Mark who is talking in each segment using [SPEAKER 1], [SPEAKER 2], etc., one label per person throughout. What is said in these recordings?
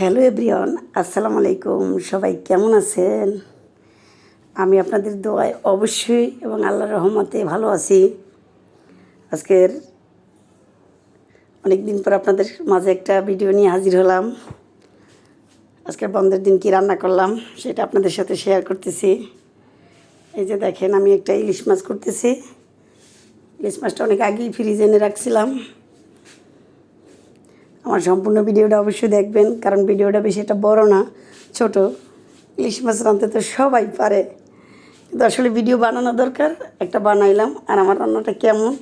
[SPEAKER 1] Hello everyone, আসসালামু আলাইকুম। সবাই কেমন আছেন? আমি আপনাদের দোয়ায় অবশ্যই এবং আল্লাহর রহমতে ভালো আছি। আজকের অনেক দিন পর আপনাদের মাঝে একটা ভিডিও নিয়ে হাজির হলাম। আজকের বন্ধের দিন কি রান্না করলাম সেটা আপনাদের সাথে শেয়ার করতেছি। এই যে দেখেন, আমি একটা ইলিশ মাছ করতেছি। ইলিশ মাছটা অনেক আগেই ফ্রিজে এনে রাখছিলাম। আমার সম্পূর্ণ ভিডিওটা অবশ্যই দেখবেন, কারণ ভিডিওটা বেশি একটা বড় না, ছোট। ইলিশ মাছ রাঁধতে তো সবাই পারে। কিন্তু আসলে ভিডিও বানানো দরকার, একটা বানাইলাম, আর আমার রান্নাটা কেমন,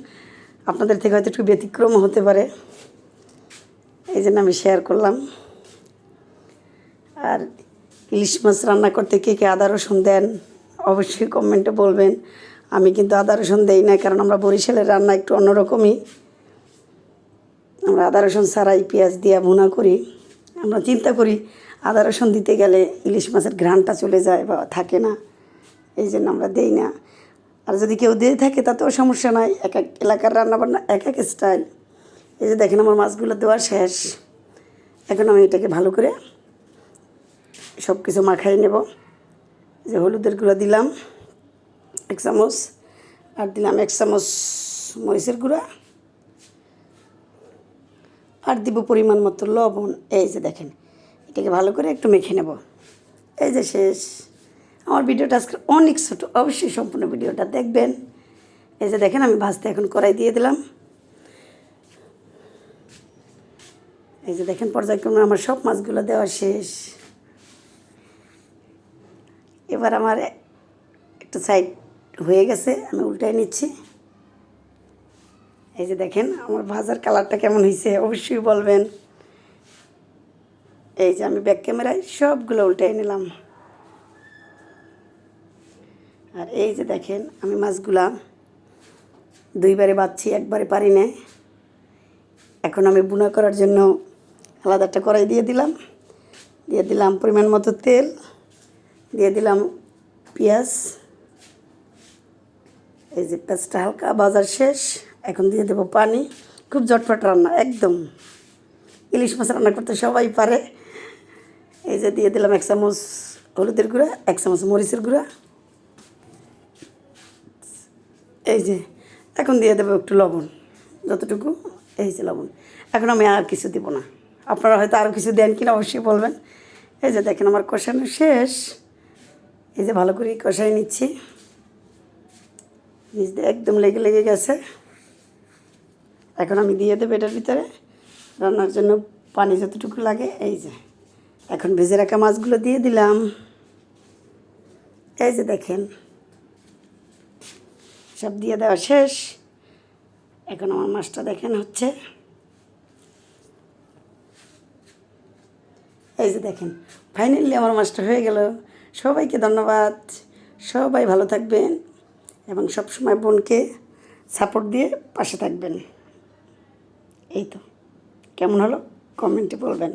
[SPEAKER 1] আপনাদের থেকে হয়তো একটু ব্যতিক্রম হতে পারে। এই জন্য আমি শেয়ার করলাম। আর ইলিশ মাছ রান্না করতে কে কে আদা, রসুন দেন, অবশ্যই কমেন্টে বলবেন। আমি কিন্তু আদা, রসুন দেই না, কারণ আমরা বরিশালের রান্না একটু অন্যরকমই। আমরা আদা, রসুন ছাড়াই পেঁয়াজ দিয়ে ভুনা করি। আমরা চিন্তা করি আদা, রসুন দিতে গেলে ইলিশ মাছের ঘ্রাণটা চলে যায় বা থাকে না, এই জন্য আমরা দেই না। আর যদি কেউ দিয়ে থাকে তাতেও সমস্যা নাই, এক এক এলাকার রান্নাবান্না, এক এক স্টাইল। এই যে দেখেন আমার মাছগুলো দেওয়া শেষ। এখন আমি এটাকে ভালো করে সব কিছু মাখাই নেব। যে হলুদের গুঁড়া দিলাম, এক চামচ। আর দিলাম এক চামচ মরিচের গুঁড়া। আর দিব পরিমাণ মতো লবণ, এই যে দেখেন, এটাকে ভালো করে একটু মেখে নেব। এই যে শেষ। আমার ভিডিওটা আজকে অনেক ছোটো, অবশ্যই সম্পূর্ণ ভিডিওটা দেখবেন। এই যে দেখেন, আমি ভাজতে এখন কড়াই দিয়ে দিলাম। এই যে দেখেন, পর্যায়ক্রমে আমার সব মাছগুলো দেওয়া শেষ। এবার আমার একটা সাইড হয়ে গেছে, আমি উল্টাই নিচ্ছি। এই যে দেখেন, আমার ভাজার কালারটা কেমন হয়েছে অবশ্যই বলবেন। এই যে আমি ব্যাক ক্যামেরায় সবগুলো উল্টাই নিলাম। আর এই যে দেখেন, আমি মাছগুলা দুইবারে বাচ্ছি একবারে পারি না এখন আমি বুনা করার জন্য আলাদা একটা কড়াই দিয়ে দিলাম। দিয়ে দিলাম পরিমাণ মতো তেল, দিয়ে দিলাম পেঁয়াজ। এই যে পেঁয়াজটা হালকা বাজার শেষ। এখন দিয়ে দেবো পানি। খুব জটফট রান্না, একদম। ইলিশ মাছ রান্না করতে সবাই পারে। এই যে দিয়ে দিলাম এক চামচ হলুদের গুঁড়া, এক চামচ মরিচের গুঁড়া। এই যে, এখন দিয়ে দেবো একটু লবণ, যতটুকু, এই যে লবণ। এখন আমি আর কিছু দিব না। আপনারা হয়তো আরও কিছু দেন কিনা অবশ্যই বলবেন। এই যে দেখেন আমার কষানো শেষ। এই যে ভালো করে কষাই নিচ্ছি। একদম লেগে লেগে গেছে। এখন আমি দিয়ে দেবো এটার ভিতরে। রান্নার জন্য পানি যতটুকু লাগে, এই যে। এখন ভেজে রাখা মাছগুলো দিয়ে দিলাম। এই যে দেখেন, সব দিয়ে দেওয়া শেষ। এখন আমার মাছটা দেখেন হচ্ছে। এই যে দেখেন ফাইনালি আমার মাছটা হয়ে গেল। সবাইকে ধন্যবাদ। সবাই ভালো থাকবেন এবং সবসময় বোনকে সাপোর্ট দিয়ে পাশে থাকবেন। এই তো। কেমন হলো? কমেন্টে বলবেন।